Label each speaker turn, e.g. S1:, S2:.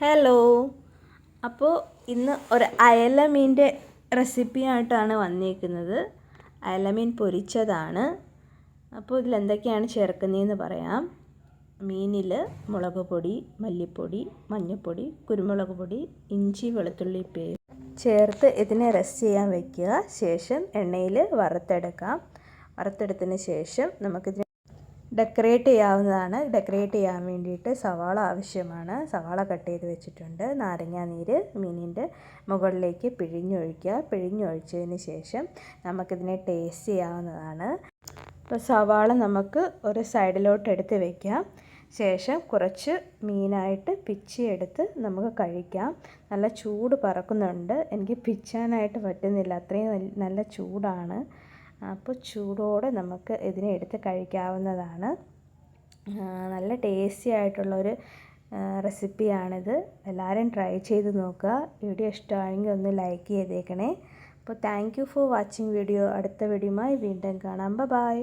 S1: Hello അപ്പോൾ ഇന്ന് ഒരു അയലമീന്റെ റെസിപ്പിയായിട്ടാണ് വന്നിരിക്കുന്നത് അയലമീൻ പൊരിച്ചതാണ്. അപ്പോൾ ഇതിൽ എന്തൊക്കെയാണ് ചേർക്കുന്നതെന്ന് പറയാം. മീനിൽ മുളക് പൊടി മല്ലിപ്പൊടി മഞ്ഞൾപ്പൊടി കുരുമുളക് പൊടി ഇഞ്ചി വെളുത്തുള്ളി പേ ചേർത്ത് ഇതിനെ റെസ്റ്റ് ചെയ്യാൻ വയ്ക്കുക ശേഷം എണ്ണയിൽ വറുത്തെടുക്കാം. വറുത്തെടുത്തതിന് ശേഷം നമുക്കിതിനെ ഡെക്കറേറ്റ് ചെയ്യാവുന്നതാണ്. ഡെക്കറേറ്റ് ചെയ്യാൻ വേണ്ടിയിട്ട് സവാള ആവശ്യമാണ്. സവാള കട്ട് ചെയ്ത് വെച്ചിട്ടുണ്ട്. നാരങ്ങാനീര് മീനിന്റെ മുകളിലേക്ക് പിഴിഞ്ഞൊഴിക്കുക. പിഴിഞ്ഞൊഴിച്ചതിന് ശേഷം നമുക്കിതിനെ ടേസ്റ്റ് ചെയ്യാവുന്നതാണ്. അപ്പോൾ സവാള നമുക്ക് ഒരു സൈഡിലോട്ട് എടുത്ത് വയ്ക്കാം ശേഷം കുറച്ച് മീനായിട്ട് പിച്ചിയെടുത്ത് നമുക്ക് കഴിക്കാം. നല്ല ചൂട് പറക്കുന്നുണ്ട്. എനിക്ക് പിച്ചാനായിട്ട് പറ്റുന്നില്ല. അത്രയും നല്ല ചൂടാണ്. അപ്പോൾ ചൂടോടെ നമുക്ക് ഇതിനെ എടുത്ത് കഴിക്കാവുന്നതാണ്. നല്ല ടേസ്റ്റി ആയിട്ടുള്ളൊരു റെസിപ്പിയാണിത് എല്ലാവരും ട്രൈ ചെയ്ത് നോക്കുക. വീഡിയോ ഇഷ്ടമായെങ്കിൽ ഒന്ന് ലൈക്ക് ചെയ്തേക്കണേ. അപ്പോൾ thank you for watching video അടുത്ത വീഡിയോയുമായി വീണ്ടും കാണാം. ബൈ